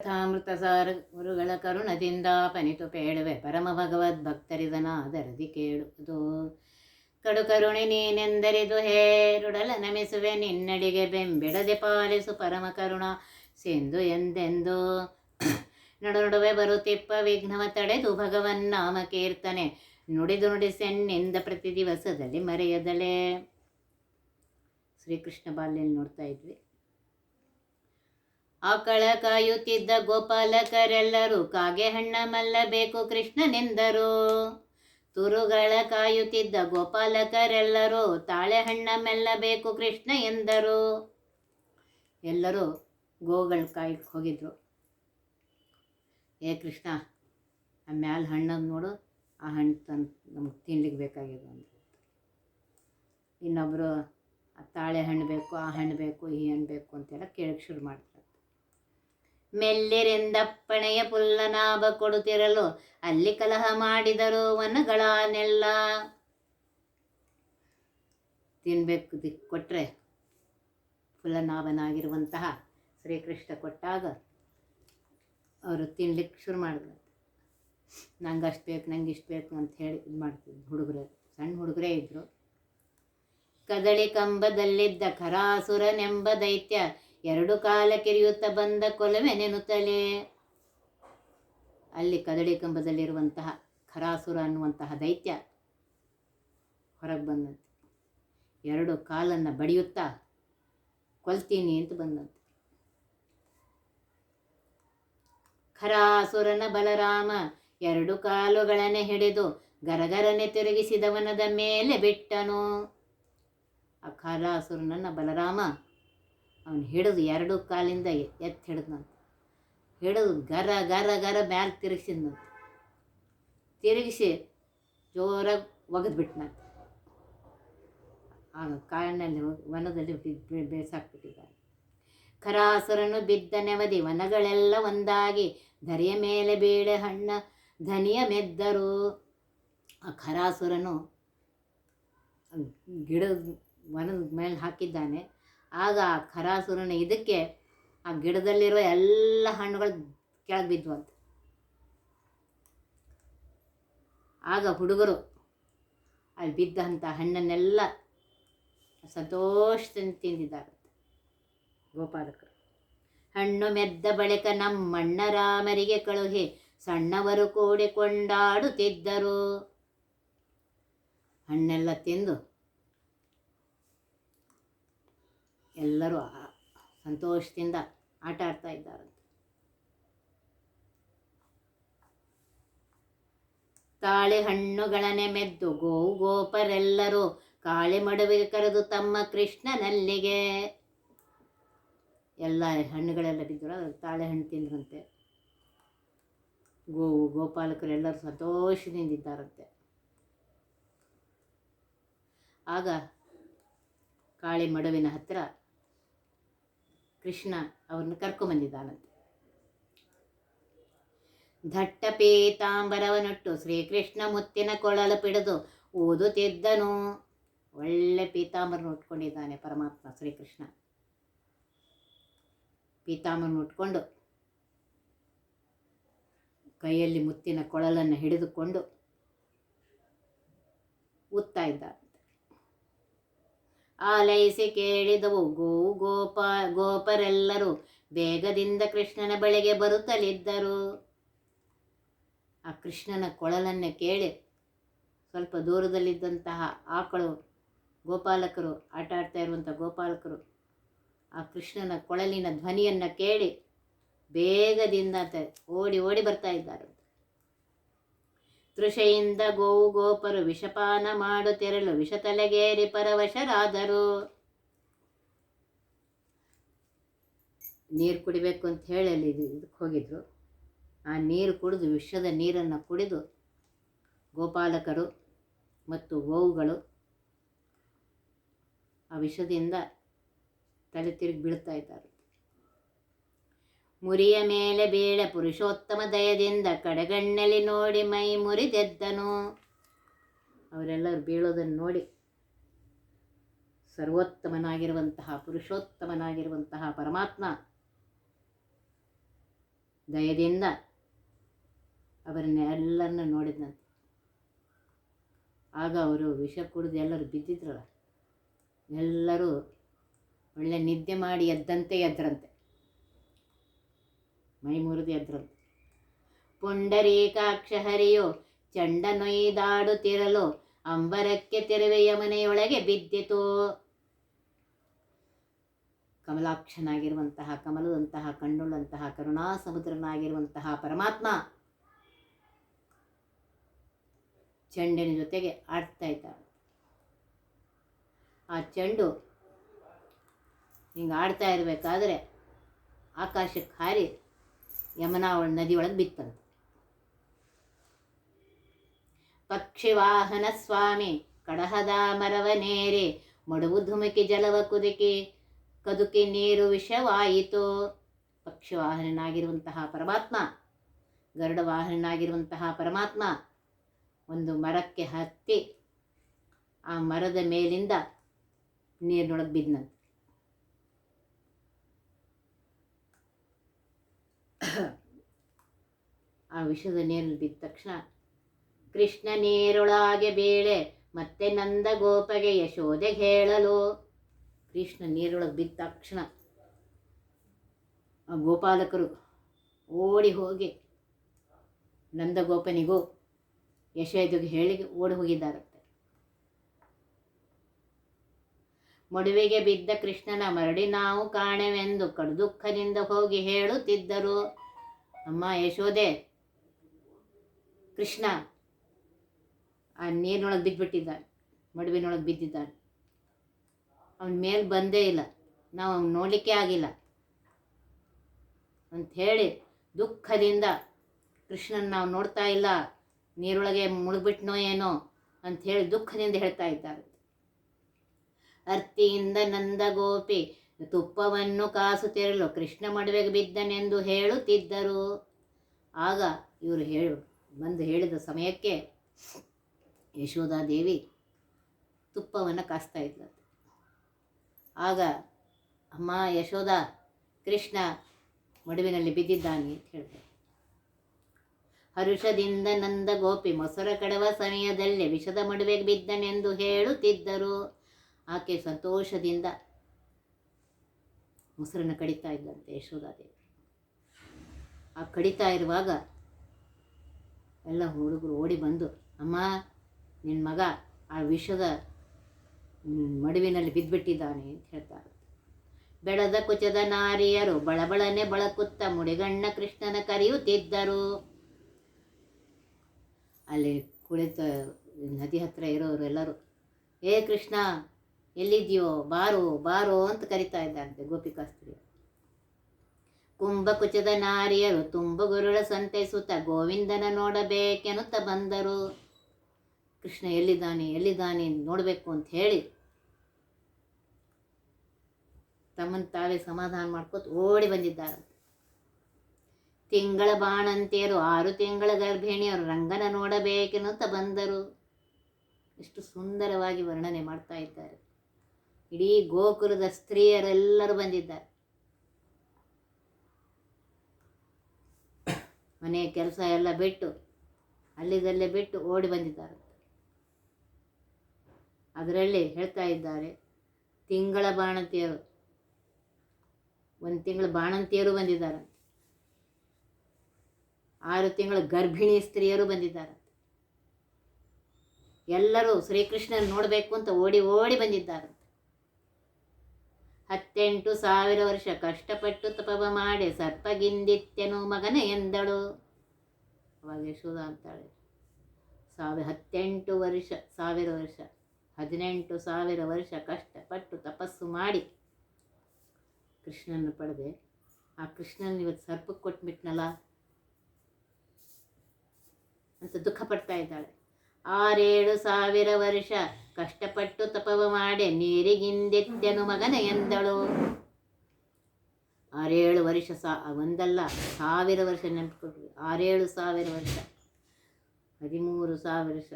ಕಥಾಮೃತ ಸಾರ ಗುರುಗಳ ಕರುಣದಿಂದ ಪನಿತು ಪೇಳುವೆ. ಪರಮ ಭಗವದ್ ಭಕ್ತರಿದನಾದರದಿ ಕೇಳುವುದು ಕಡು ಕರುಣೆ ನೀನೆಂದರಿದು ಹೇರುಡಲ ನಮಿಸುವೆ. ನಿನ್ನಡಿಗೆ ಬೆಂಬಿಡದೆ ಪಾಲಿಸು ಪರಮ ಕರುಣ. ಸಿಂಧು ಎಂದೆಂದು ನಡು ನಡುವೆ ಬರುತ್ತಿಪ್ಪ. ವಿಘ್ನವ ತಡೆದು ಭಗವನ್ ನಾಮ ಕೀರ್ತನೆ. ನುಡಿದು ನುಡಿಸೆನ್ನಿಂದ ಪ್ರತಿ ದಿವಸದಲ್ಲಿ ಮರೆಯದಲೇ. ಶ್ರೀಕೃಷ್ಣ ಬಾಲ್ಯಲ್ಲಿ ನೋಡ್ತಾ ಇದ್ವಿ. ಆಕಳ ಕಾಯುತ್ತಿದ್ದ ಗೋಪಾಲಕರೆಲ್ಲರೂ ಕಾಗೆ ಹಣ್ಣ ಮಲ್ಲಬೇಕು ಕೃಷ್ಣನೆಂದರು. ತುರುಗಳ ಕಾಯುತ್ತಿದ್ದ ಗೋಪಾಲಕರೆಲ್ಲರೂ ತಾಳೆ ಹಣ್ಣ ಮೆಲ್ಲಬೇಕು ಕೃಷ್ಣ ಎಂದರು. ಎಲ್ಲರೂ ಗೋಗಳು ಕಾಯಕ್ಕೆ ಹೋಗಿದ್ರು. ಏ ಕೃಷ್ಣ, ಆ ಮ್ಯಾಲ ಹಣ್ಣನ್ನು ನೋಡು, ಆ ಹಣ್ಣು ತಂದು ನಮ್ಗೆ ತಿನ್ಲಿಕ್ಕೆ ಬೇಕಾಗಿದೆ ಅಂತ ಇನ್ನೊಬ್ಬರು ಆ ತಾಳೆ ಹಣ್ಣು ಬೇಕು, ಆ ಹಣ್ಣು ಬೇಕು, ಈ ಹಣ್ಣು ಬೇಕು ಅಂತೆಲ್ಲ ಕೇಳಕ್ಕೆ ಶುರು ಮಾಡ್ತಾರೆ. ಮೆಲ್ಲಿರೆಂದಪ್ಪಣೆಯ ಪುಲ್ಲನಾಭ ಕೊಡುತ್ತಿರಲು ಅಲ್ಲಿ ಕಲಹ ಮಾಡಿದರು ವನಗಳನ್ನೆಲ್ಲ ತಿನ್ಬೇಕು ದಿಕ್ ಕೊಟ್ಟರೆ ಫುಲ್ಲನಾಭನಾಗಿರುವಂತಹ ಶ್ರೀಕೃಷ್ಣ ಕೊಟ್ಟಾಗ ಅವರು ತಿನ್ಲಿಕ್ಕೆ ಶುರು ಮಾಡಿದ್ರು. ನಂಗೆ ಅಷ್ಟು ಬೇಕು ನಂಗೆ ಇಷ್ಟು ಬೇಕು ಅಂತ ಹೇಳಿ ಇದು ಮಾಡ್ತಿದ್ರು ಹುಡುಗರು. ಸಣ್ಣ ಹುಡುಗರೇ ಇದ್ದರು ಕದಳಿ ಕಂಬದಲ್ಲಿದ್ದ ಖರಾಸುರನೆಂಬ ದೈತ್ಯ ಎರಡು ಕಾಲ ಕೆರೆಯುತ್ತ ಬಂದ ಕೊಲವೆ ನೆನುತ್ತಲೇ. ಅಲ್ಲಿ ಕದಡಿ ಕಂಬದಲ್ಲಿರುವಂತಹ ಖರಾಸುರ ಅನ್ನುವಂತಹ ದೈತ್ಯ ಹೊರಗೆ ಬಂದಂತೆ. ಎರಡು ಕಾಲನ್ನು ಬಡಿಯುತ್ತಾ ಕೊಲ್ತೀನಿ ಅಂತ ಬಂದಂತೆ. ಖರಾಸುರನ ಬಲರಾಮ ಎರಡು ಕಾಲುಗಳನ್ನೇ ಹಿಡಿದು ಗರಗರನೆ ತಿರುಗಿಸಿದವನದ ಮೇಲೆ ಬಿಟ್ಟನು. ಆ ಖರಾಸುರನನ್ನ ಬಲರಾಮ ಅವನು ಹಿಡಿದು ಎರಡು ಕಾಲಿಂದ ಎತ್ತಿ ಹಿಡಿದ್ನಂತ. ಹಿಡಿದು ಗರ ಗರ ಗರ ಮ್ಯಾಲೆ ತಿರುಗಿಸಿದ್ನಂತ. ತಿರುಗಿಸಿ ಜೋರಾಗಿ ಒಗೆದ್ಬಿಟ್ನಂತ. ಆಗ ಕಾಡಿನಲ್ಲಿ ವನದಲ್ಲಿ ಬೇಸಾಕ್ಬಿಟ್ಟಿದ್ದಾರೆ ಖರಾಸುರನು ಬಿದ್ದ ನೆವದಿ ವನಗಳೆಲ್ಲ ಒಂದಾಗಿ ಧರೆಯ ಮೇಲೆ ಬೀಳೆ ಹಣ್ಣ ಧನಿಯ ಮೆದ್ದರು. ಆ ಖರಾಸುರನು ಗಿಡದ, ವನದ ಮೇಲೆ ಹಾಕಿದ್ದಾನೆ. ಆಗ ಆ ಖರಾಸುರನ ಇದಕ್ಕೆ ಆ ಗಿಡದಲ್ಲಿರೋ ಎಲ್ಲ ಹಣ್ಣುಗಳು ಕೆಳಗೆ ಬಿದ್ವು ಅಂತ ಆಗ ಹುಡುಗರು ಅಲ್ಲಿ ಬಿದ್ದಂಥ ಹಣ್ಣನ್ನೆಲ್ಲ ಸಂತೋಷದಿಂದ ತಿಂದಿದ್ದಾರೆ. ಗೋಪಾಲಕರು, ಹಣ್ಣು ಮೆದ್ದ ಬಳಿಕ ನಮ್ಮಣ್ಣ ರಾಮರಿಗೆ ಕಳುಹಿ ಸಣ್ಣವರು ಕೂಡಿ ಕೊಂಡಾಡುತ್ತಿದ್ದರು ಹಣ್ಣೆಲ್ಲ ತಿಂದು ಎಲ್ಲರೂ ಸಂತೋಷದಿಂದ ಆಟ ಆಡ್ತಾ ಇದ್ದಾರಂತೆ ತಾಳೆ ಹಣ್ಣುಗಳನೆ ಮೆದ್ದು ಗೋವು ಗೋಪರೆಲ್ಲರೂ ಕಾಳೆ ಮಡುವಿಗೆ ಕರೆದು ತಮ್ಮ ಕೃಷ್ಣನಲ್ಲಿಗೆ. ಎಲ್ಲ ಹಣ್ಣುಗಳೆಲ್ಲ ಬಿದ್ದರು ತಾಳೆ ಹಣ್ಣು ತಿಂದ್ರಂತೆ. ಗೋವು ಗೋಪಾಲಕರೆಲ್ಲರೂ ಸಂತೋಷದಿಂದ ಇದ್ದಾರಂತೆ. ಆಗ ಕಾಳಿ ಮಡುವಿನ ಹತ್ತಿರ ಕೃಷ್ಣ ಅವ್ರನ್ನ ಕರ್ಕೊಂಬಂದಿದ್ದಾನಂತೆ ದಟ್ಟ ಪೀತಾಂಬರವನುಟ್ಟು ಶ್ರೀಕೃಷ್ಣ ಮುತ್ತಿನ ಕೊಳಲು ಪಿಡಿದು ಓದುತ್ತಿದ್ದನು ಒಳ್ಳೆ ಪೀತಾಂಬರನ ಉಟ್ಕೊಂಡಿದ್ದಾನೆ ಪರಮಾತ್ಮ ಶ್ರೀಕೃಷ್ಣ. ಪೀತಾಂಬರನ ಉಟ್ಕೊಂಡು ಕೈಯಲ್ಲಿ ಮುತ್ತಿನ ಕೊಳಲನ್ನು ಹಿಡಿದುಕೊಂಡು ಉತ್ತಾ ಇದ್ದ ಆಲೈಸಿ ಕೇಳಿದವು. ಗೋ, ಗೋಪ, ಗೋಪರೆಲ್ಲರೂ ಬೇಗದಿಂದ ಕೃಷ್ಣನ ಬಳಿಗೆ ಬರುತ್ತಲಿದ್ದರು. ಆ ಕೃಷ್ಣನ ಕೊಳಲನ್ನು ಕೇಳಿ ಸ್ವಲ್ಪ ದೂರದಲ್ಲಿದ್ದಂತಹ ಆಕಳು, ಗೋಪಾಲಕರು, ಆಟ ಆಡ್ತಾ ಇರುವಂಥ ಗೋಪಾಲಕರು, ಆ ಕೃಷ್ಣನ ಕೊಳಲಿನ ಧ್ವನಿಯನ್ನು ಕೇಳಿ ಬೇಗದಿಂದ ಓಡಿ ಓಡಿ ಬರ್ತಾ ಇದ್ದಾರೆ. ತೃಷೆಯಿಂದ ಗೋವು ಗೋಪರು ವಿಷಪಾನ ಮಾಡುತ್ತಿರಲು ವಿಷ ತಲೆಗೇರಿ ಪರವಶರಾದರು. ನೀರು ಕುಡಿಬೇಕು ಅಂತ ಹೇಳಿ ಅಲ್ಲಿ ಇದಕ್ಕೆ ಹೋಗಿದ್ರು. ಆ ನೀರು ಕುಡಿದು ವಿಷದ ನೀರನ್ನು ಕುಡಿದು ಗೋಪಾಲಕರು ಮತ್ತು ಗೋವುಗಳು ಆ ವಿಷದಿಂದ ತಲೆ ತಿರುಗಿ ಬೀಳ್ತಾ ಇದ್ದಾರೆ. ಮುರಿಯ ಮೇಲೆ ಬೀಳ ಪುರುಷೋತ್ತಮ ದಯದಿಂದ ಕಡಗಣ್ಣಲ್ಲಿ ನೋಡಿ ಮೈ ಮುರಿದೆದ್ದನು. ಅವರೆಲ್ಲರೂ ಬೀಳೋದನ್ನು ನೋಡಿ. ಸರ್ವೋತ್ತಮನಾಗಿರುವಂತಹ, ಪುರುಷೋತ್ತಮನಾಗಿರುವಂತಹ ಪರಮಾತ್ಮ ದಯದಿಂದ ಅವರನ್ನೆಲ್ಲರನ್ನ ನೋಡಿದಂತೆ ಆಗ ಅವರು ವಿಷ ಕುಡಿದು ಎಲ್ಲರೂ ಬಿದ್ದಿದ್ರಲ್ಲ. ಎಲ್ಲರೂ ಒಳ್ಳೆ ನಿದ್ದೆ ಮಾಡಿ ಎದ್ದಂತೆ ಎದ್ರಂತೆ. ಮೈ ಮುರಿದು ಎದ್ರಂತೆ ಪುಂಡರೀಕಾಕ್ಷ ಹರಿಯು ಚಂಡನೊಯ್ದಾಡುತ್ತಿರಲು ಅಂಬರಕ್ಕೆ ತೆರವೆಯ ಮನೆಯೊಳಗೆ ಬಿದ್ದಿತು. ಕಮಲಾಕ್ಷನಾಗಿರುವಂತಹ, ಕಮಲದಂತಹ, ಕಣ್ಣುಳ್ಳಂತಹ ಕರುಣಾ ಸಮುದ್ರನಾಗಿರುವಂತಹ ಪರಮಾತ್ಮ ಚೆಂಡಿನ ಜೊತೆಗೆ ಆಡ್ತಾ ಇದ್ದಾಳೆ. ಆ ಚೆಂಡು ಹಿಂಗೆ ಆಡ್ತಾ ಇರಬೇಕಾದ್ರೆ ಆಕಾಶಕ್ಕೆ ಹಾರಿ ಯಮುನಾ ನದಿ ಒಳಗೆ ಬಿತ್ತಂತೆ ಪಕ್ಷಿವಾಹನ ಸ್ವಾಮಿ ಕಡಹದ ಮರವನೇರೆ ಮಡುವು ಧುಮಕಿ ಜಲವ ಕುದುಕಿ, ಕದುಕಿ ನೀರು ವಿಷವಾಯಿತು. ಪಕ್ಷಿವಾಹನನಾಗಿರುವಂತಹ ಪರಮಾತ್ಮ ಗರುಡ ವಾಹನನಾಗಿರುವಂತಹ ಪರಮಾತ್ಮ, ಒಂದು ಮರಕ್ಕೆ ಹತ್ತಿ ಆ ಮರದ ಮೇಲಿಂದ ನೀರಿನೊಳಗೆ ಬಿದ್ದಂತೆ ಆ ವಿಷದ ನೀರು ಬಿದ್ದ ತಕ್ಷಣ ಕೃಷ್ಣ ನೀರೊಳಗೆ ಬೇಳೆ, ಮತ್ತೆ ನಂದ ಗೋಪಗೆ ಯಶೋದೆ ಹೇಳಲು. ಕೃಷ್ಣ ನೀರೊಳಗೆ ಬಿದ್ದ ತಕ್ಷಣ ಆ ಗೋಪಾಲಕರು ಓಡಿ ಹೋಗಿ ನಂದಗೋಪನಿಗೂ ಯಶೋದೆಗೆ ಹೇಳಿ ಓಡಿ ಹೋಗಿದ್ದಾರಂತೆ ಮಡುವೆಗೆ ಬಿದ್ದ ಕೃಷ್ಣನ ಮರಡಿ ನಾವು ಕಾಣೆವೆಂದು ಕಡು ದುಃಖದಿಂದ ಹೋಗಿ ಹೇಳುತ್ತಿದ್ದರು. ಅಮ್ಮ ಯಶೋದೆ ಕೃಷ್ಣ, ಆ ನೀರಿನೊಳಗೆ ಬಿದ್ದುಬಿಟ್ಟಿದ್ದಾನೆ ಮಡುವಿನೊಳಗೆ ಬಿದ್ದಿದ್ದಾನೆ. ಅವನ ಮೇಲೆ ಬಂದೇ ಇಲ್ಲ, ನಾವು ಅವ್ನು ನೋಡಲಿಕ್ಕೆ ಆಗಿಲ್ಲ ಅಂಥೇಳಿ ದುಃಖದಿಂದ ಕೃಷ್ಣನ ನಾವು ನೋಡ್ತಾ ಇಲ್ಲ, ನೀರೊಳಗೆ ಮುಳುಗ್ಬಿಟ್ನೋ ಏನೋ ಅಂಥೇಳಿ ದುಃಖದಿಂದ ಹೇಳ್ತಾ ಇದ್ದಾರೆ. ಅರ್ತಿಯಿಂದ ನಂದ ಗೋಪಿ ತುಪ್ಪವನ್ನು ಕಾಸು ತೆರಲು ಕೃಷ್ಣ ಮಡುವೆಗೆ ಬಿದ್ದನೆಂದು ಹೇಳುತ್ತಿದ್ದರು. ಆಗ ಇವರು ಹೇಳು, ಬಂದು ಹೇಳಿದ ಸಮಯಕ್ಕೆ ಯಶೋಧಾದೇವಿ ತುಪ್ಪವನ್ನು ಕಾಸ್ತಾ ಇದ್ಲಂತೆ ಆಗ, ಅಮ್ಮ ಯಶೋಧ ಕೃಷ್ಣ ಮಡುವಿನಲ್ಲಿ ಬಿದ್ದಿದ್ದಾನೆ ಅಂತ ಹೇಳಿದೆ ಹರುಷದಿಂದ ನಂದ ಗೋಪಿ ಮೊಸರ ಕಡವ ಸಮಯದಲ್ಲಿ ವಿಷದ ಮಡುವೆಗೆ ಬಿದ್ದನೆಂದು ಹೇಳುತ್ತಿದ್ದರು. ಆಕೆ ಸಂತೋಷದಿಂದ ಮೊಸರನ್ನು ಕಡಿತಾ ಇದ್ದಂತೆ ಯಶೋಧಾದೇವಿ ಆ ಕಡಿತಾ ಇರುವಾಗ ಎಲ್ಲ ಹುಡುಗರು ಓಡಿ ಬಂದು, ಅಮ್ಮ ನಿನ್ನ ಮಗ ಆ ವಿಷದ ಮಡುವಿನಲ್ಲಿ ಬಿದ್ದುಬಿಟ್ಟಿದ್ದಾನೆ ಅಂತ ಹೇಳ್ತಾರೆ. ಬೆಳದ ಕುಚದ ನಾರಿಯರು ಬಳಬಳನೆ ಬಳಕುತ್ತ ಮುಡಿಗಣ್ಣ ಕೃಷ್ಣನ ಕರೆಯುತ್ತಿದ್ದರು. ಅಲ್ಲಿ ಕುಳಿತ ನದಿ ಹತ್ತಿರ ಇರೋರು ಎಲ್ಲರೂ, ಏ ಕೃಷ್ಣ ಎಲ್ಲಿದ್ಯೋ ಬಾರೋ ಬಾರೋ ಅಂತ ಕರಿತಾ ಇದ್ದಂತೆ ಗೋಪಿಕಾಸ್ತ್ರಿ ಕುಂಭಕುಚದ ನಾರಿಯರು ತುಂಬ ಗುರುಳ ಸಂತೈಸುತ್ತ ಗೋವಿಂದನ ನೋಡಬೇಕೆನ್ನುತ್ತ ಬಂದರು. ಕೃಷ್ಣ ಎಲ್ಲಿದ್ದಾನೆ ಎಲ್ಲಿದ್ದಾನೆ ನೋಡಬೇಕು ಅಂತ ಹೇಳಿ ತಮ್ಮನ್ನು ತಾವೇ ಸಮಾಧಾನ ಮಾಡ್ಕೋತ ಓಡಿ ಬಂದಿದ್ದಾರಂತೆ. ತಿಂಗಳ ಬಾಣಂತಿಯರು, ಆರು ತಿಂಗಳ ಗರ್ಭಿಣಿಯರು ರಂಗನ ನೋಡಬೇಕೆನ್ನುತ್ತ ಬಂದರು. ಎಷ್ಟು ಸುಂದರವಾಗಿ ವರ್ಣನೆ ಮಾಡ್ತಾ ಇದ್ದಾರೆ. ಇಡೀ ಗೋಕುಲದ ಸ್ತ್ರೀಯರೆಲ್ಲರೂ ಬಂದಿದ್ದಾರೆ. ಮನೆಯ ಕೆಲಸ ಎಲ್ಲ ಬಿಟ್ಟು, ಅಲ್ಲಿದಲ್ಲೇ ಬಿಟ್ಟು ಓಡಿ ಬಂದಿದ್ದಾರೆ. ಅದರಲ್ಲಿ ಹೇಳ್ತಾ ಇದ್ದಾರೆ, ತಿಂಗಳ ಬಾಣಂತಿಯರು, ಒಂದು ತಿಂಗಳ ಬಾಣಂತಿಯರು ಬಂದಿದ್ದಾರೆ. ಆರು ತಿಂಗಳ ಗರ್ಭಿಣಿ ಸ್ತ್ರೀಯರು ಬಂದಿದ್ದಾರೆ. ಎಲ್ಲರೂ ಶ್ರೀಕೃಷ್ಣನ ನೋಡಬೇಕು ಅಂತ ಓಡಿ ಓಡಿ ಬಂದಿದ್ದಾರೆ. ಹತ್ತೆಂಟು ಸಾವಿರ ವರ್ಷ ಕಷ್ಟಪಟ್ಟು ತಪವ ಮಾಡಿ ಸರ್ಪಗಿಂದಿತ್ಯನು ಮಗನ ಎಂದಳು. ಅವಾಗ ಯಶೋಧ ಅಂತಾಳೆ. ಸಾವಿರ ಹತ್ತೆಂಟು ವರ್ಷ, ಸಾವಿರ ವರ್ಷ, ಹದಿನೆಂಟು ಸಾವಿರ ವರ್ಷ ಕಷ್ಟಪಟ್ಟು ತಪಸ್ಸು ಮಾಡಿ ಕೃಷ್ಣನ ಪಡೆದೆ. ಆ ಕೃಷ್ಣನ ಇವತ್ತು ಸರ್ಪಕ್ಕೆ ಕೊಟ್ಬಿಟ್ನಲ್ಲ ಅಂತ ದುಃಖ ಪಡ್ತಾ ಇದ್ದಾಳೆ. ಆರೇಳು ಸಾವಿರ ವರ್ಷ ಕಷ್ಟಪಟ್ಟು ತಪವ ಮಾಡಿ ನೀರಿಗಿಂದೆತ್ತೆನು ಮಗನ ಎಂದಳು. ಆರೇಳು ವರ್ಷ ಸಾ, ಒಂದಲ್ಲ, ಸಾವಿರ ವರ್ಷ ನೆನಪಿಕೊಟ್ವಿ ಆರೇಳು ಸಾವಿರ ವರ್ಷ. ಹದಿಮೂರು ಸಾವಿರ ವರ್ಷ.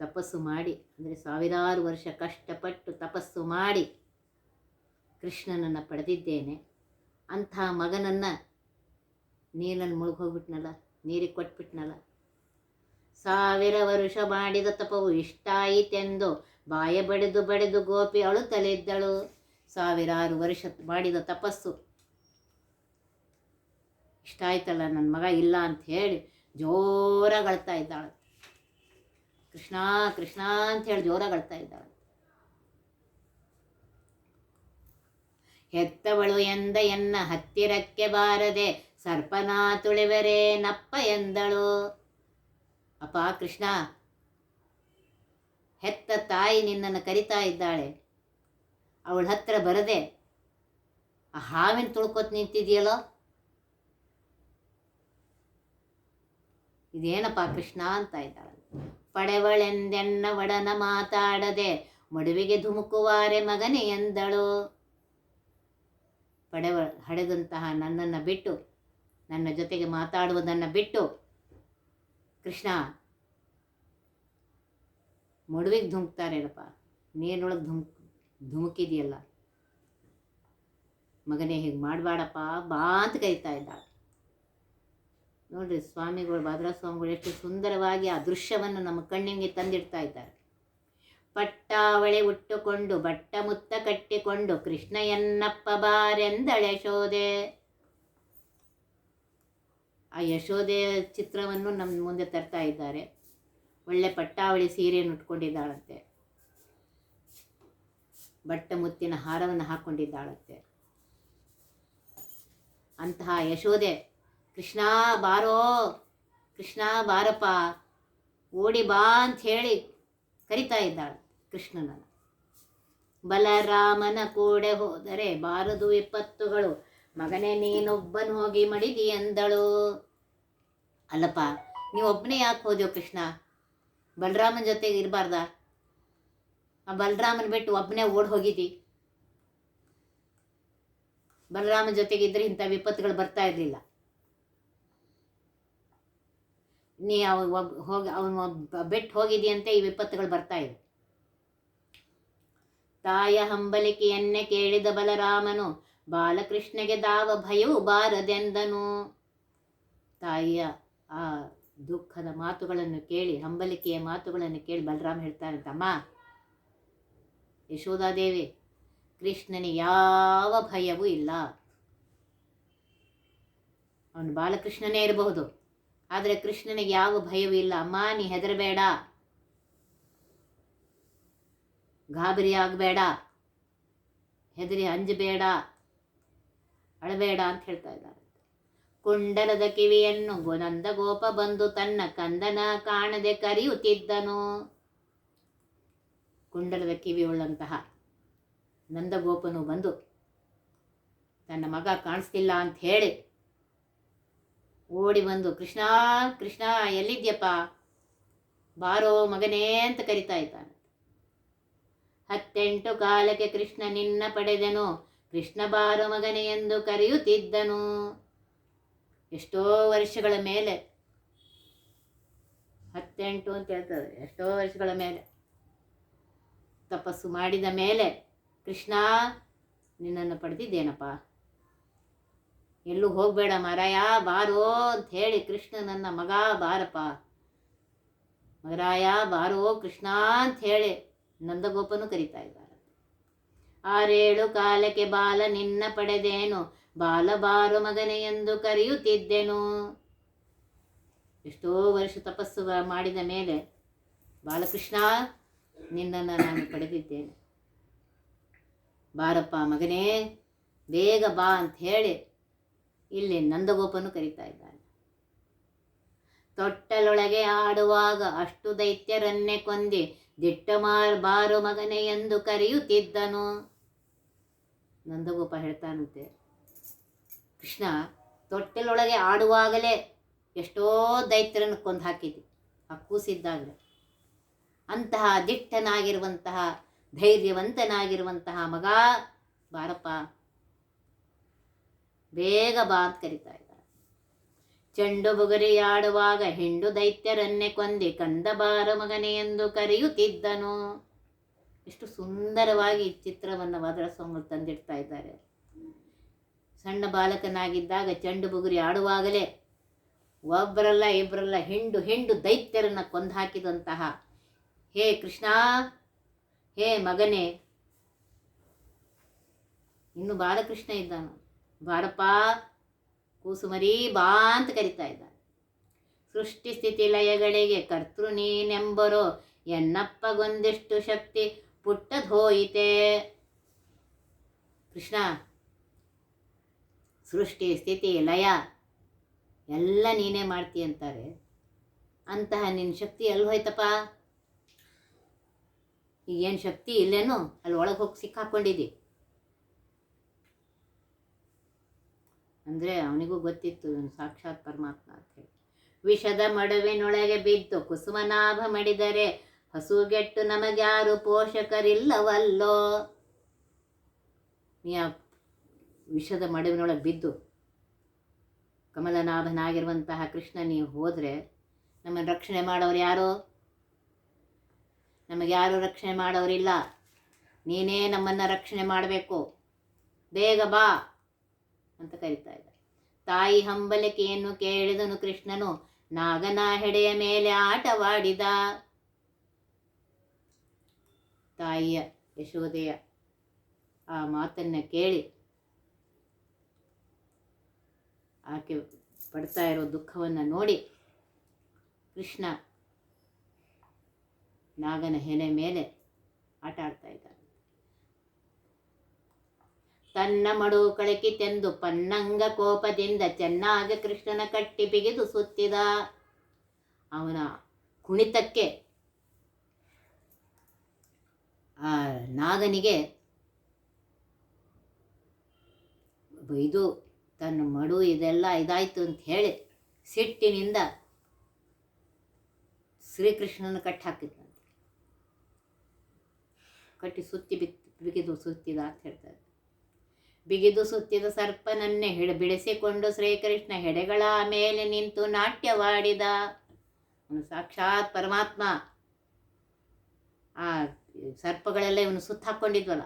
ತಪಸ್ಸು ಮಾಡಿ, ಅಂದರೆ ಸಾವಿರಾರು ವರ್ಷ ಕಷ್ಟಪಟ್ಟು ತಪಸ್ಸು ಮಾಡಿ ಕೃಷ್ಣನನ್ನು ಪಡೆದಿದ್ದೇನೆ. ಅಂಥ ಮಗನನ್ನು ನೀರಲ್ಲಿ ಮುಳುಗೋಗ್ಬಿಟ್ನಲ್ಲ ನೀರಿಗೆ ಕೊಟ್ಬಿಟ್ನಲ್ಲ. ಸಾವಿರ ವರುಷ ಮಾಡಿದ ತಪವು ಇಷ್ಟಾಯಿತೆಂದು ಬಾಯ ಬಡಿದು ಬಡಿದು ಗೋಪಿ ಅಳುತ್ತಲಿದ್ದಳು. ಸಾವಿರಾರು ವರ್ಷ ಮಾಡಿದ ತಪಸ್ಸು. ಇಷ್ಟ ಆಯ್ತಲ್ಲ ನನ್ನ ಮಗ ಇಲ್ಲ ಅಂತ ಹೇಳಿ ಜೋರಾಗಿ ಅಳ್ತಾ ಇದ್ದಾಳೆ. ಕೃಷ್ಣ ಕೃಷ್ಣ ಅಂತ ಹೇಳಿ ಜೋರಾಗಿ ಅಳ್ತಾ ಇದ್ದಾಳೆ. ಹೆತ್ತವಳು ಎಂದ ಎನ್ನ ಹತ್ತಿರಕ್ಕೆ ಬಾರದೆ ಸರ್ಪನ ತುಳಿವರೆ ನಪ್ಪ ಎಂದಳು. ಅಪ್ಪ ಕೃಷ್ಣ, ಹೆತ್ತ ತಾಯಿ ನಿನ್ನನ್ನು ಕರಿತಾ ಇದ್ದಾಳೆ. ಅವಳ ಹತ್ರ ಬರದೆ ಆ ಹಾವಿನ ತುಳ್ಕೊತ್ ನಿಂತಿದೆಯಲ್ಲೋ? ಇದೇನಪ್ಪ ಕೃಷ್ಣ ಅಂತ ಇದ್ದಾಳೆ. ಪಡೆವಳೆಂದೆನ್ನ ಒಡನ ಮಾತಾಡದೆ ಮಡುವಿಗೆ ಧುಮುಕುವಾರೆ ಮಗನೇ ಎಂದಳು. ಪಡೆವ, ಹಡೆದಂತಹ ನನ್ನನ್ನು ಬಿಟ್ಟು ನನ್ನ ಜೊತೆಗೆ ಮಾತಾಡುವುದನ್ನು ಬಿಟ್ಟು ಕೃಷ್ಣ, ಮಡುವಿಗೆ ಧುಮುಕ್ತಾರೇನಪ್ಪ ನೀರೊಳಗೆ ಧುಮುಕ್ ಧುಮುಕಿದೆಯಲ್ಲ? ಮಗನೇ ಹೀಗೆ ಮಾಡಬೇಡಪ್ಪ ಬಾ ಅಂತ ಕರಿತಾ ಇದ್ದಾಳೆ. ನೋಡ್ರಿ, ಸ್ವಾಮಿಗಳು ಭದ್ರಾ ಸ್ವಾಮಿಗಳು ಎಷ್ಟು ಸುಂದರವಾಗಿ ಆ ದೃಶ್ಯವನ್ನು ನಮ್ಮ ಕಣ್ಣಿಗೆ ತಂದಿಡ್ತಾ ಇದ್ದಾರೆ. ಪಟ್ಟಾವಳೆ ಉಟ್ಟುಕೊಂಡು ಬಟ್ಟ ಮುತ್ತ ಕಟ್ಟಿಕೊಂಡು ಕೃಷ್ಣ ಎನ್ನಪ್ಪ ಬಾರೆಂದಳೆ ಯಶೋದೆ ಆ ಯಶೋದೆ ಚಿತ್ರವನ್ನು ನಮ್ಮ ಮುಂದೆ ತರ್ತಾ ಇದ್ದಾರೆ. ಒಳ್ಳೆ ಪಟ್ಟಾವಳಿ ಸೀರೆಯನ್ನು ಉಟ್ಕೊಂಡಿದ್ದಾಳಂತೆ. ಬಟ್ಟ ಮುತ್ತಿನ ಹಾರವನ್ನು ಹಾಕ್ಕೊಂಡಿದ್ದಾಳಂತೆ ಅಂತಹ ಯಶೋದೆ ಕೃಷ್ಣ ಬಾರೋ, ಕೃಷ್ಣ ಬಾರಪ್ಪ, ಓಡಿ ಬಾ ಅಂತ ಹೇಳಿ ಕರಿತಾ ಇದ್ದಾಳೆ ಕೃಷ್ಣನನ್ನು. ಬಲರಾಮನ ಕೂಡೆ ಹೋದರೆ ಬಾರದು ವಿಪತ್ತುಗಳು. ಮಗನೇ, ನೀನೊಬ್ಬನು ಹೋಗಿ ಮಡಿದಿ ಎಂದಳು ಅಲ್ಲಪ್ಪ, ನೀವು ಒಬ್ಬನೇ ಯಾಕೆ ಹೋದೆವು ಕೃಷ್ಣ? ಬಲರಾಮನ ಜೊತೆಗೆ ಇರಬಾರ್ದ? ಆ ಬಲರಾಮನ ಬಿಟ್ಟು ಒಬ್ಬನೇ ಓಡ್ ಹೋಗಿದ್ದಿ. ಬಲರಾಮನ ಜೊತೆಗೆ ಇದ್ರೆ ಇಂಥ ವಿಪತ್ತುಗಳು ಬರ್ತಾ ಇರಲಿಲ್ಲ. ನೀ ಅವ ಒಬ್ಬ ಹೋಗಿ ಅವನು ಬಿಟ್ಟು ಅಂತ ಈ ವಿಪತ್ತುಗಳು ಬರ್ತಾ ಇವೆ. ತಾಯ ಹಂಬಲಿಕೆಯನ್ನೇ ಕೇಳಿದ ಬಲರಾಮನು, ಬಾಲಕೃಷ್ಣಗೆ ದಾವ ಭಯವು ಬಾರದೆಂದನು. ತಾಯಿಯ ಆ ದುಃಖದ ಮಾತುಗಳನ್ನು ಕೇಳಿ, ಹಂಬಲಿಕೆಯ ಮಾತುಗಳನ್ನು ಕೇಳಿ ಬಲರಾಮ್ ಹೇಳ್ತಾರೆ ತಮ್ಮ ಯಶೋಧಾದೇವಿ ಕೃಷ್ಣನಿಗೆ ಯಾವ ಭಯವೂ ಇಲ್ಲ. ಅವನು ಬಾಲಕೃಷ್ಣನೇ ಇರಬಹುದು, ಆದರೆ ಕೃಷ್ಣನಿಗೆ ಯಾವ ಭಯವೂ ಇಲ್ಲ. ಅಮ್ಮ, ನೀ ಹೆದರಬೇಡ. ಗಾಬರಿ ಆಗಬೇಡ. ಹೆದರಿ ಅಂಜಬೇಡ. ಅಳಬೇಡ ಅಂತ ಹೇಳ್ತಾ ಇದ್ದಾರೆ. ಕುಂಡಲದ ಕಿವಿಯನ್ನು ನಂದಗೋಪ ಗೋಪ ಬಂದು ತನ್ನ ಕಂದನ ಕಾಣದೆ ಕರೆಯುತ್ತಿದ್ದನು. ಕುಂಡಲದ ಕಿವಿಯುಳ್ಳಂತಹ ನಂದಗೋಪನು ಬಂದು, ತನ್ನ ಮಗ ಕಾಣಿಸ್ತಿಲ್ಲ ಅಂತ ಹೇಳಿ. ಓಡಿ ಬಂದು, ಕೃಷ್ಣ ಕೃಷ್ಣ, ಎಲ್ಲಿದ್ಯಪ್ಪ? ಬಾರೋ ಮಗನೇ ಅಂತ ಕರಿತಾ ಇದ್ದಾನೆ. ಹತ್ತೆಂಟು ಕಾಲಕ್ಕೆ ಕೃಷ್ಣ ನಿನ್ನ ಪಡೆದನು. ಕೃಷ್ಣ ಬಾರೋ ಮಗನೇ ಎಂದು ಕರೆಯುತ್ತಿದ್ದನು. ಎಷ್ಟೋ ವರ್ಷಗಳ ಮೇಲೆ. ಹತ್ತೆಂಟು ಅಂತ ಹೇಳ್ತದೆ ಎಷ್ಟೋ ವರ್ಷಗಳ ಮೇಲೆ. ತಪಸ್ಸು ಮಾಡಿದ ಮೇಲೆ ಕೃಷ್ಣ ನಿನ್ನನ್ನು ಪಡೆದಿದ್ದೇನಪ್ಪ? ಎಲ್ಲೂ ಹೋಗಬೇಡ ಮಾರಾಯ, ಬಾರೋ ಅಂತ ಹೇಳಿ ಕೃಷ್ಣ ನನ್ನ ಮಗ ಬಾರಪ್ಪ. ಮಗರಾಯ, ಬಾರೋ ಕೃಷ್ಣ ಅಂತ ಹೇಳಿ ನಂದಗೋಪನು ಕರೀತಾ ಇದ್ದಾರೆ. ಆರೇಳು ಕಾಲಕ್ಕೆ ಬಾಲ ನಿನ್ನ ಪಡೆದೇನು? ಬಾಲ ಬಾರು ಮಗನೆ ಎಂದು ಕರೆಯುತ್ತಿದ್ದೆನು. ಎಷ್ಟೋ ವರ್ಷ ತಪಸ್ಸು ಮಾಡಿದ ಮೇಲೆ ಬಾಲಕೃಷ್ಣ, ನಿನ್ನನ್ನು ನಾನು ಪಡೆದಿದ್ದೇನೆ. ಬಾರಪ್ಪ ಮಗನೇ, ಬೇಗ ಬಾ ಅಂತ ಹೇಳಿ ಇಲ್ಲಿ ನಂದಗೋಪನು ಕರೀತಾ ಇದ್ದಾನೆ. ತೊಟ್ಟಲೊಳಗೆ ಆಡುವಾಗ ಅಷ್ಟು ದೈತ್ಯರನ್ನೇ ಕೊಂದಿ ದಿಟ್ಟಮಾರ್ ಬಾರು ಮಗನೇ ಎಂದು ಕರೆಯುತ್ತಿದ್ದನು. ನಂದಗೋಪ ಹೇಳ್ತಾನಂತೆ ಕೃಷ್ಣ ತೊಟ್ಟಲೊಳಗೆ ಆಡುವಾಗಲೇ ಎಷ್ಟೋ ದೈತ್ಯರನ್ನು ಕೊಂದು ಹಾಕಿದ್ದೆ. ಆ ಕೂಸಿದ್ದಾಗಲೇ ಅಂತಹ ದಿಟ್ಟನಾಗಿರುವಂತಹ, ಧೈರ್ಯವಂತನಾಗಿರುವಂತಹ ಮಗ ಬಾರಪ್ಪ ಬೇಗ ಬಾ ಅಂತ ಕರಿತಾ ಇದ್ದಾರೆ ಚೆಂಡು ಬುಗುರಿಯಾಡುವಾಗ ಹೆಂಡು ದೈತ್ಯರನ್ನೇ ಕೊಂದಿ ಕಂದ ಬಾರ ಮಗನೇ ಎಂದು ಕರೆಯುತ್ತಿದ್ದನು. ಎಷ್ಟು ಸುಂದರವಾಗಿ ಚಿತ್ರವನ್ನು ಮದರ ಸ್ವಾಮಿ ತಂದಿಡ್ತಾ ಇದ್ದಾರೆ. ಸಣ್ಣ ಬಾಲಕನಾಗಿದ್ದಾಗ ಚಂಡು ಬುಗುರಿ ಆಡುವಾಗಲೇ ಒಬ್ಬರಲ್ಲ ಇಬ್ಬರಲ್ಲ ಹೆಂಡು ಹೆಂಡು ದೈತ್ಯರನ್ನು ಕೊಂದು ಹಾಕಿದಂತಹ ಹೇ ಕೃಷ್ಣ, ಹೇ ಮಗನೇ. ಇನ್ನು ಬಾಲಕೃಷ್ಣ ಇದ್ದಾನು. ಬಾರಪ್ಪ ಕೂಸುಮರಿ ಬಾ ಅಂತ ಕರಿತಾ ಇದ್ದ ಸೃಷ್ಟಿ ಸ್ಥಿತಿ ಲಯಗಳಿಗೆ ಕರ್ತೃ ನೀನೆಂಬರೋ ಎನ್ನಪ್ಪಗೊಂದಿಷ್ಟು ಶಕ್ತಿ ಪುಟ್ಟದೋಯಿತೆ ಕೃಷ್ಣ ಸೃಷ್ಟಿ, ಸ್ಥಿತಿ, ಲಯ ಎಲ್ಲ ನೀನೇ ಮಾಡ್ತೀಯ ಅಂತಾರೆ. ಅಂತಹ ನಿನ್ನ ಶಕ್ತಿ ಎಲ್ಲಿ ಹೋಯ್ತಪ್ಪ? ಈಗೇನು ಶಕ್ತಿ ಇಲ್ಲೇನೋ? ಅಲ್ಲಿ ಒಳಗೆ ಹೋಗಿ ಸಿಕ್ಕಾಕೊಂಡಿದ್ದಿ ಅಂದರೆ ಅವನಿಗೂ ಗೊತ್ತಿತ್ತು ಸಾಕ್ಷಾತ್ ಪರಮಾತ್ಮ ಅಂತ ಹೇಳಿ. ವಿಷದ ಮಡವಿನೊಳಗೆ ಬಿದ್ದು ಕುಸುಮನಾಭ ಮಡಿದರೆ ಹಸುಗೆಟ್ಟು ನಮಗ್ಯಾರು ಪೋಷಕರಿಲ್ಲವಲ್ಲೋ? ನೀ ವಿಷದ ಮಡುವಿನೊಳಗೆ ಬಿದ್ದು ಕಮಲನಾಭನಾಗಿರುವಂತಹ ಕೃಷ್ಣ ನೀವು ಹೋದರೆ ನಮ್ಮನ್ನು ರಕ್ಷಣೆ ಮಾಡೋರು ಯಾರು? ನಮಗೆ ಯಾರು ರಕ್ಷಣೆ ಮಾಡೋರಿಲ್ಲ. ನೀನೇ ನಮ್ಮನ್ನು ರಕ್ಷಣೆ ಮಾಡಬೇಕು. ಬೇಗ ಬಾ ಅಂತ ಕರಿತಾ ಇದ್ದ ತಾಯಿ ಹಂಬಲಿಕೆಯನ್ನು ಕೇಳಿದನು ಕೃಷ್ಣನು, ನಾಗನ ಹೆಡೆಯ ಮೇಲೆ ಆಟವಾಡಿದ. ತಾಯಿಯ ಯಶೋದೆಯ ಆ ಮಾತನ್ನು ಕೇಳಿ ಆಕೆ ಪಡ್ತಾ ಇರೋ ದುಃಖವನ್ನು ನೋಡಿ ಕೃಷ್ಣ ನಾಗನ ಹೆನೆ ಮೇಲೆ ಆಟ ಆಡ್ತಾ ಇದ್ದಾನೆ ತನ್ನ ಮಡು ಕಳಕಿತೆಂದು ಪನ್ನಂಗ ಕೋಪದಿಂದ ಚೆನ್ನಾಗಿ ಕೃಷ್ಣನ ಕಟ್ಟಿ ಬಿಗಿದು ಸುತ್ತಿದ. ಅವನ ಕುಣಿತಕ್ಕೆ ಆ ನಾಗನಿಗೆ ಇದು ತನ್ನ ಮಡು ಇದೆಲ್ಲ ಇದಾಯಿತು ಅಂತ ಹೇಳಿ ಸಿಟ್ಟಿನಿಂದ ಶ್ರೀಕೃಷ್ಣನ ಕಟ್ಟಿ ಹಾಕಿದ್ನಂತೆ ಕಟ್ಟಿ ಸುತ್ತಿ ಬಿತ್ತು ಬಿಗಿದು ಸುತ್ತಿದ ಅಂತ ಹೇಳ್ತಾರೆ. ಬಿಗಿದು ಸುತ್ತಿದ ಸರ್ಪನನ್ನೇ ಹಿಡ, ಬಿಡಿಸಿಕೊಂಡು ಶ್ರೀಕೃಷ್ಣ ಹೆಡೆಗಳ ಮೇಲೆ ನಿಂತು ನಾಟ್ಯವಾಡಿದ. ಅವನು ಸಾಕ್ಷಾತ್ ಪರಮಾತ್ಮ. ಆ ಸರ್ಪಗಳೆಲ್ಲ ಇವನು ಸುತ್ತ ಹಾಕ್ಕೊಂಡಿದ್ವಲ್ಲ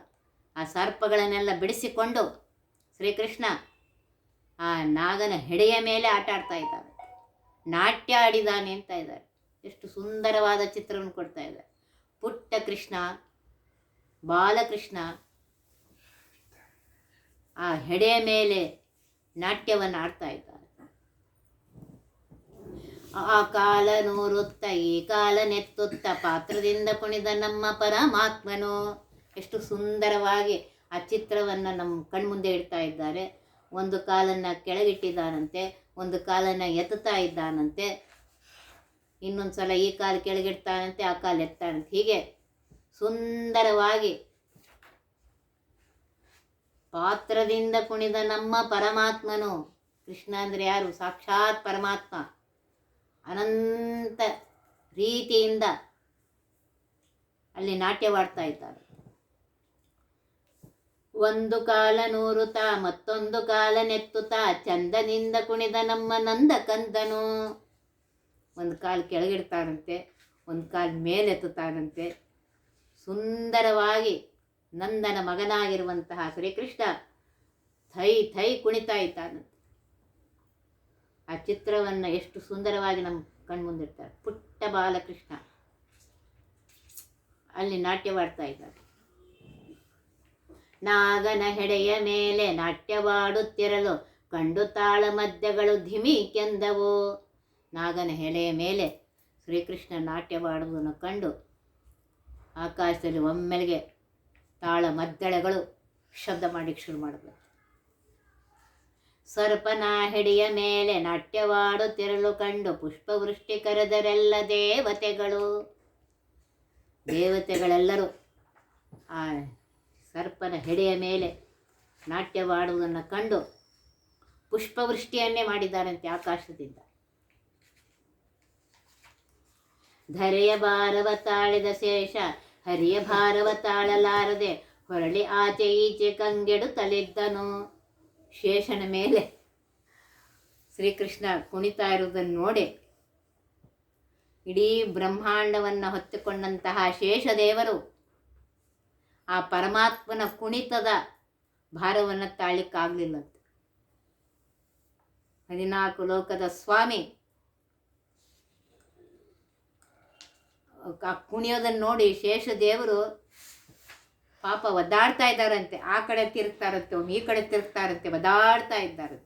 ಆ ಸರ್ಪಗಳನ್ನೆಲ್ಲ ಬಿಡಿಸಿಕೊಂಡು ಶ್ರೀಕೃಷ್ಣ ಆ ನಾಗನ ಹೆಡೆಯ ಮೇಲೆ ಆಟ ಆಡ್ತಾ ಇದ್ದಾನೆ. ನಾಟ್ಯ ಆಡಿದಾನೆ ಅಂತ ಇದ್ದಾರೆ. ಎಷ್ಟು ಸುಂದರವಾದ ಚಿತ್ರವನ್ನು ಕೊಡ್ತಾ ಇದ್ದಾರೆ. ಪುಟ್ಟ ಕೃಷ್ಣ, ಬಾಲಕೃಷ್ಣ ಆ ಹೆಡೆಯ ಮೇಲೆ ನಾಟ್ಯವನ್ನು ಆಡ್ತಾ ಇದ್ದಾರೆ. ಆ ಕಾಲ ನೂರುತ್ತ, ಈ ಕಾಲ ನೆತ್ತುತ್ತ, ಪಾತ್ರದಿಂದ ಕುಣಿದ ನಮ್ಮ ಪರಮಾತ್ಮನು ಎಷ್ಟು ಸುಂದರವಾಗಿ ಆ ಚಿತ್ರವನ್ನು ನಮ್ಮ ಕಣ್ಮುಂದೆ ಇಡ್ತಾ ಇದ್ದಾರೆ. ಒಂದು ಕಾಲನ್ನು ಕೆಳಗಿಟ್ಟಿದ್ದಾನಂತೆ, ಒಂದು ಕಾಲನ್ನು ಎತ್ತುತ್ತಾ ಇದ್ದಾನಂತೆ. ಇನ್ನೊಂದು ಸಲ ಈ ಕಾಲು ಕೆಳಗಿಡ್ತಾನಂತೆ, ಆ ಕಾಲು ಎತ್ತಾನಂತೆ. ಹೀಗೆ ಸುಂದರವಾಗಿ ಪಾತ್ರದಿಂದ ಕುಣಿದ ನಮ್ಮ ಪರಮಾತ್ಮನು, ಕೃಷ್ಣ ಅಂದರೆ ಯಾರು? ಸಾಕ್ಷಾತ್ ಪರಮಾತ್ಮ. ಅನಂತ ರೀತಿಯಿಂದ ಅಲ್ಲಿ ನಾಟ್ಯವಾಡ್ತಾ ಇದ್ದಾರೆ ಒಂದು ಕಾಲ ನೂರುತ, ಮತ್ತೊಂದು ಕಾಲ ನೆತ್ತುತ, ಚಂದನಿಂದ ಕುಣಿದ ನಮ್ಮ ನಂದ ಕಂದನು ಒಂದು ಕಾಲು ಕೆಳಗಿಡ್ತಾನಂತೆ, ಒಂದು ಕಾಲು ಮೇಲೆತ್ತುತ್ತಾನಂತೆ. ಸುಂದರವಾಗಿ ನಂದನ ಮಗನಾಗಿರುವಂತಹ ಶ್ರೀಕೃಷ್ಣ ಥೈ ಥೈ ಕುಣಿತಾ ಇದ್ದಾನಂತೆ. ಆ ಚಿತ್ರವನ್ನು ಎಷ್ಟು ಸುಂದರವಾಗಿ ನಮ್ಮ ಕಣ್ಮುಂದಿರ್ತಾರೆ ಪುಟ್ಟ ಬಾಲಕೃಷ್ಣ. ಅಲ್ಲಿ ನಾಟ್ಯವಾಡ್ತಾ ಇದ್ದಾರೆ ನಾಗನ ಹೆಡೆಯ ಮೇಲೆ ನಾಟ್ಯವಾಡುತ್ತಿರಲು ಕಂಡು ತಾಳ ಮಧ್ಯಗಳು ಧಿಮಿಕೆಂದವು ನಾಗನ ಹೆಡೆಯ ಮೇಲೆ ಶ್ರೀಕೃಷ್ಣ ನಾಟ್ಯವಾಡುವುದನ್ನು ಕಂಡು ಆಕಾಶದಲ್ಲಿ ಒಮ್ಮೆಲೆಗೆ ತಾಳ ಮದ್ದಳೆಗಳು ಶಬ್ದ ಮಾಡಿ ಶುರು ಮಾಡಿದ್ರು ಸರ್ಪನ ಹೆಡೆಯ ಮೇಲೆ ನಾಟ್ಯವಾಡುತ್ತಿರಲು ಕಂಡು ಪುಷ್ಪವೃಷ್ಟಿ ಕರೆದರೆಲ್ಲ ದೇವತೆಗಳು. ದೇವತೆಗಳೆಲ್ಲರೂ ಆ ಸರ್ಪನ ಹೆಡೆಯ ಮೇಲೆ ನಾಟ್ಯವಾಡುವುದನ್ನು ಕಂಡು ಪುಷ್ಪವೃಷ್ಟಿಯನ್ನೇ ಮಾಡಿದ್ದಾನಂತೆ ಆಕಾಶದಿಂದ. ಧರೆಯ ಭಾರವ ತಾಳಿದ ಶೇಷ, ಹರಿಯ ಭಾರವ ತಾಳಲಾರದೆ ಹೊರಳಿ ಆಚೆ ಈಚೆ ಕಂಗೆಡು ತಲೆದ್ದನು ಶೇಷನ ಮೇಲೆ ಶ್ರೀಕೃಷ್ಣ ಕುಣಿತಾ ಇರುವುದನ್ನು ನೋಡಿ ಇಡೀ ಬ್ರಹ್ಮಾಂಡವನ್ನು ಹೊತ್ತುಕೊಂಡಂತಹ ಶೇಷದೇವರು ಆ ಪರಮಾತ್ಮನ ಕುಣಿತದ ಭಾರವನ್ನು ತಾಳಿಕ್ಕಾಗಲಿಲ್ಲ. ಹದಿನಾಲ್ಕು ಲೋಕದ ಸ್ವಾಮಿ ಕುಣಿಯೋದನ್ನು ನೋಡಿ ಶೇಷದೇವರು ಪಾಪ ಒದ್ದಾಡ್ತಾ ಇದ್ದಾರಂತೆ. ಆ ಕಡೆ ತಿರುಗ್ತಾರಂತೆ, ಒಮ್ಮೆ ಈ ಕಡೆ ತಿರುಗ್ತಾರಂತೆ, ಒದ್ದಾಡ್ತಾ ಇದ್ದಾರೆ.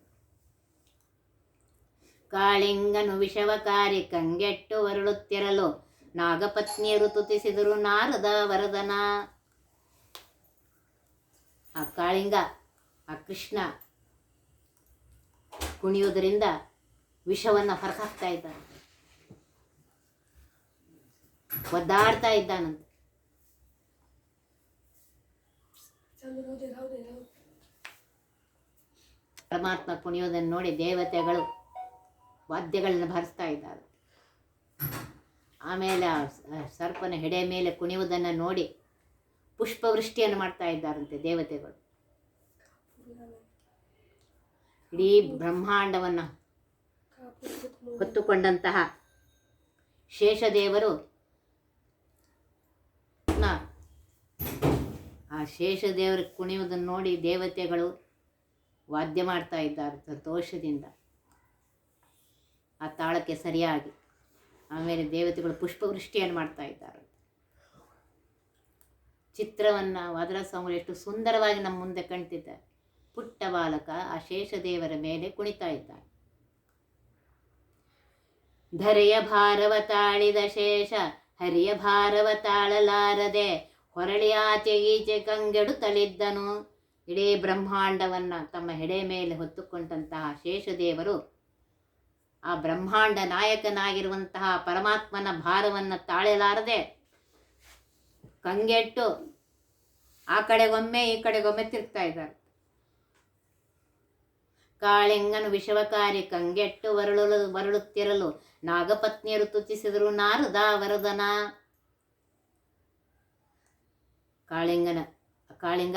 ಕಾಳಿಂಗನು ವಿಷವಕಾರಿ ಕಂಗೆಟ್ಟು ಹೊರಳುತ್ತಿರಲು ನಾಗಪತ್ನಿಯರು ತುತಿಸಿದರು ನಾರದ ವರದನ. ಆ ಕಾಳಿಂಗ ಆ ಕೃಷ್ಣ ಕುಣಿಯೋದರಿಂದ ವಿಷವನ್ನು ಹೊರಹಾಕ್ತಾ ಇದ್ದಾನೆ ಒದ್ದಾಡ್ತಾ ಇದ್ದಾನಂತೆ. ಪರಮಾತ್ಮ ಕುಣಿಯೋದನ್ನು ನೋಡಿ ದೇವತೆಗಳು ವಾದ್ಯಗಳನ್ನು ಭರಿಸ್ತಾ ಇದ್ದಾರೆ. ಆಮೇಲೆ ಸರ್ಪನ ಹೆಡೆ ಮೇಲೆ ಕುಣಿಯುವುದನ್ನು ನೋಡಿ ಪುಷ್ಪವೃಷ್ಟಿಯನ್ನು ಮಾಡ್ತಾ ಇದ್ದಾರಂತೆ ದೇವತೆಗಳು. ಇಡೀ ಬ್ರಹ್ಮಾಂಡವನ್ನು ಹೊತ್ತುಕೊಂಡಂತಹ ಶೇಷದೇವರು ಆ ಶೇಷದೇವರು ಕುಣಿಯುವುದನ್ನು ನೋಡಿ ದೇವತೆಗಳು ವಾದ್ಯ ಮಾಡ್ತಾ ಇದ್ದಾರೆ ಸಂತೋಷದಿಂದ. ಆ ತಾಳಕ್ಕೆ ಸರಿಯಾಗಿ. ಆಮೇಲೆ ದೇವತೆಗಳು ಪುಷ್ಪವೃಷ್ಟಿಯನ್ನು ಮಾಡ್ತಾ ಇದ್ದಾರೆ. ಚಿತ್ರವನ್ನು ಅದರ ಸ್ವಾಮಿ ಎಷ್ಟು ಸುಂದರವಾಗಿ ನಮ್ಮ ಮುಂದೆ ಕಣ್ತಿದ್ದ ಪುಟ್ಟ ಬಾಲಕ ಆ ಶೇಷದೇವರ ಮೇಲೆ ಕುಣಿತಾ ಇದ್ದಾನೆ. ಧರೆಯ ಭಾರವ ತಾಳಿದ ಶೇಷ, ಹರಿಯ ಭಾರವ ತಾಳಲಾರದೆ ಹೊರಳಿ ಆಚೆ ಈಚೆ ತಳಿದ್ದನು ಇಡೀ ಬ್ರಹ್ಮಾಂಡವನ್ನು ತಮ್ಮ ಹೆಡೆ ಮೇಲೆ ಹೊತ್ತುಕೊಂಡಂತಹ ಶೇಷದೇವರು ಆ ಬ್ರಹ್ಮಾಂಡ ನಾಯಕನಾಗಿರುವಂತಹ ಪರಮಾತ್ಮನ ಭಾರವನ್ನು ತಾಳಲಾರದೆ ಕಂಗೆಟ್ಟು. ಆ ಕಡೆಗೊಮ್ಮೆ, ಈ ಕಡೆಗೊಮ್ಮೆ ತಿರುಗ್ತಾ ಇದ್ದಾರೆ. ಕಾಳೆಂಗನು ವಿಷವಕಾರಿ ಕಂಗೆಟ್ಟು ವರಳಲು, ವರಳುತ್ತಿರಲು. ನಾಗಪತ್ನಿಯರು ತುಚಿಸಿದರು ನಾರದ ವರದನ. ಕಾಳಿಂಗನ, ಕಾಳಿಂಗ,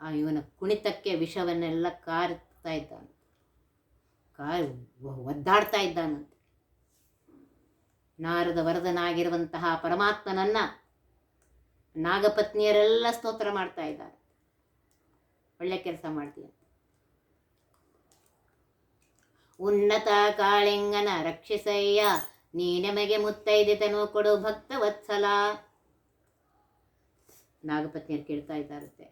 ಆ ಇವನ ಕುಣಿತಕ್ಕೆ ವಿಷವನ್ನೆಲ್ಲ ಕಾರುತ್ತಾ ಇದ್ದಾನೆ ಕಾರು ಒದ್ದಾಡ್ತಾ ಇದ್ದಾನಂತೆ. ನಾರದ ವರದನಾಗಿರುವಂತಹ ಪರಮಾತ್ಮನನ್ನ ನಾಗಪತ್ನಿಯರೆಲ್ಲ ಸ್ತೋತ್ರ ಮಾಡ್ತಾ ಇದ್ದಾರೆ. ಒಳ್ಳೆ ಕೆಲಸ ಮಾಡ್ತೀಯ. ಉನ್ನತ ಕಾಳಿಂಗನ ರಕ್ಷಿಸಯ್ಯ, ನೀ ನಮಗೆ ಮುತ್ತೈದೆತನು ಕೊಡು ಭಕ್ತ ವತ್ಸಲ ನಾಗಪತ್ನಿಯರು ಕೇಳ್ತಾ ಇದ್ದಾರಂತೆ.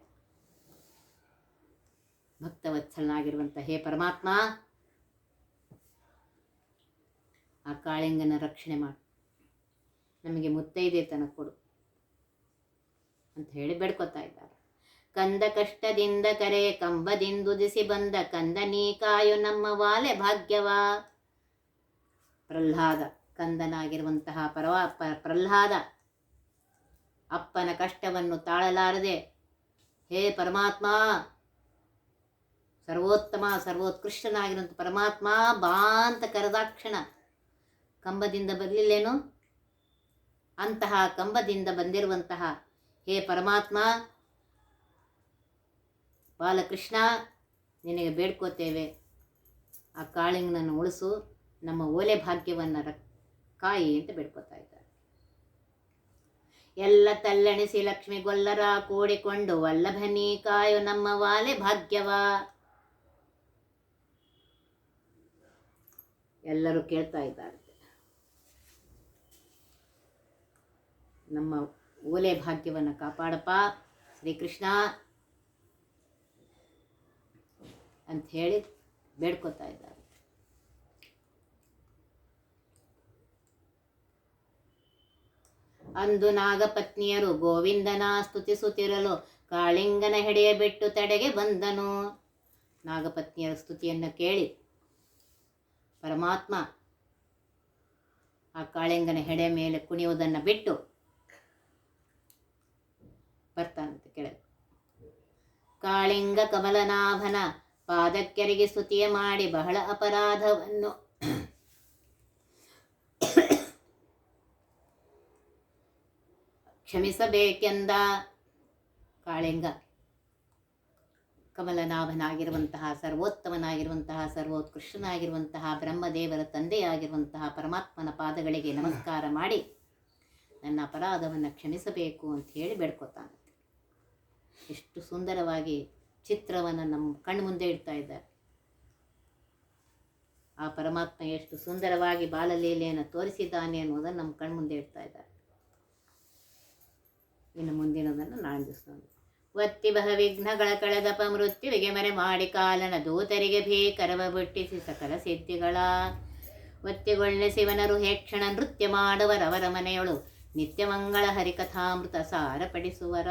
ಭಕ್ತ ವತ್ಸಲನಾಗಿರುವಂಥ ಹೇ ಪರಮಾತ್ಮ, ಆ ಕಾಳಿಂಗನ ರಕ್ಷಣೆ ಮಾಡು. ನಮಗೆ ಮುತ್ತೈದೆತನ ಕೊಡು. ಅಂತ ಹೇಳಿ ಬೇಡ್ಕೊತಾ ಇದ್ದಾರೆ. ಕಂದ ಕಷ್ಟದಿಂದ ಕರೆ ಕಂಬದಿಂದುದಿಸಿ ಬಂದ ಕಂದ ನೀ ಕಾಯು ನಮ್ಮ ವಾಲೆ ಭಾಗ್ಯವ. ಪ್ರಹ್ಲಾದ ಕಂದನಾಗಿರುವಂತಹ ಪರವಾ ಪ್ರಹ್ಲಾದ ಅಪ್ಪನ ಕಷ್ಟವನ್ನು ತಾಳಲಾರದೆ, ಹೇ ಪರಮಾತ್ಮ, ಸರ್ವೋತ್ತಮ, ಸರ್ವೋತ್ಕೃಷ್ಟನಾಗಿರುವಂಥ ಪರಮಾತ್ಮ, ಬಾ ಅಂತ ಕರೆದಾಕ್ಷಣ. ಕಂಬದಿಂದ ಬರಲಿಲ್ಲೇನು? ಅಂತಹ ಕಂಬದಿಂದ ಬಂದಿರುವಂತಹ ಹೇ ಪರಮಾತ್ಮ, ಬಾಲಕೃಷ್ಣ, ನಿನಗೆ ಬೇಡ್ಕೋತೇವೆ. ಆ ಕಾಳಿಂಗನನ್ನು ಉಳಿಸು, ನಮ್ಮ ಓಲೆ ಭಾಗ್ಯವನ್ನು ರ ಕಾಯಿ ಅಂತ ಬೇಡ್ಕೋತಾ ಇದ್ದಾರೆ. ಎಲ್ಲ ತಲ್ಲಣಿಸಿ ಲಕ್ಷ್ಮಿ ಗೊಲ್ಲರ ಕೂಡಿಕೊಂಡು ವಲ್ಲಭನಿ ಕಾಯು ನಮ್ಮ ವಾಲೆ ಭಾಗ್ಯವ. ಎಲ್ಲರೂ ಕೇಳ್ತಾ ಇದ್ದಾರೆ. ನಮ್ಮ ಓಲೆ ಭಾಗ್ಯವನ್ನು ಕಾಪಾಡಪ್ಪ. ಶ್ರೀಕೃಷ್ಣ ಹೇಳಿ ಬೇಡ್ಕೋತಾ ಇದ್ದಾರೆ. ಅಂದು ನಾಗಪತ್ನಿಯರು ಗೋವಿಂದನ ಸ್ತುತಿಸುತ್ತಿರಲು ಕಾಳಿಂಗನ ಹೆಡೆಯ ಬಿಟ್ಟು ತಡೆಗೆ ಬಂದನು. ನಾಗಪತ್ನಿಯರ ಸ್ತುತಿಯನ್ನು ಕೇಳಿ ಪರಮಾತ್ಮ ಆ ಕಾಳಿಂಗನ ಹೆಡೆ ಮೇಲೆ ಕುಣಿಯುವುದನ್ನು ಬಿಟ್ಟು ಬರ್ತಾನಂತೆ ಕೆಳಗೆ ಕಾಳಿಂಗ ಕಮಲನಾಭನ ಪಾದಕ್ಕೆರಿಗೆ ಸ್ತುತಿಯ ಮಾಡಿ ಬಹಳ ಅಪರಾಧವನ್ನು ಕ್ಷಮಿಸಬೇಕೆಂದ ಕಾಳಿಂಗ. ಕಮಲನಾಭನಾಗಿರುವಂತಹ, ಸರ್ವೋತ್ತಮನಾಗಿರುವಂತಹ, ಸರ್ವೋತ್ಕೃಷ್ಟನಾಗಿರುವಂತಹ, ಬ್ರಹ್ಮದೇವರ ತಂದೆಯಾಗಿರುವಂತಹ ಪರಮಾತ್ಮನ ಪಾದಗಳಿಗೆ ನಮಸ್ಕಾರ ಮಾಡಿ ನನ್ನ ಅಪರಾಧವನ್ನು ಕ್ಷಮಿಸಬೇಕು ಅಂತ ಹೇಳಿ ಬೇಡ್ಕೊತಾನಂತೆ ಎಷ್ಟು ಸುಂದರವಾಗಿ ಚಿತ್ರವನ್ನು ನಮ್ಮ ಕಣ್ಣು ಮುಂದೆ ಇಡ್ತಾ ಇದ್ದಾರೆ. ಆ ಪರಮಾತ್ಮ ಎಷ್ಟು ಸುಂದರವಾಗಿ ಬಾಲಲೀಲೆಯನ್ನು ತೋರಿಸಿದ್ದಾನೆ ಅನ್ನೋದನ್ನು ನಮ್ಮ ಕಣ್ಮುಂದೆ ಇಡ್ತಾ ಇದ್ದಾರೆ. ಇನ್ನು ಮುಂದಿನದನ್ನು ನಾಳೆ ದಿವಸ ಒತ್ತಿ ಬಹ ವಿಘ್ನಗಳ ಕಳೆದಪ ಮೃತ್ಯುವಿಗೆ ಮರೆ ಮಾಡಿ ಕಾಲನ ದೂತರಿಗೆ ಭೀಕರವ ಬಿಟ್ಟಿಸಿ ಸಕಲ ಸಿದ್ಧಿಗಳ. ಒತ್ತಿಗೊಳ್ಳೆ ಶಿವನರು ಹೇಕ್ಷಣ ನೃತ್ಯ ಮಾಡುವರವರ ಮನೆಯೊಳು ನಿತ್ಯ ಮಂಗಳ ಹರಿಕಥಾಮೃತ ಸಾರ ಪಡಿಸುವರ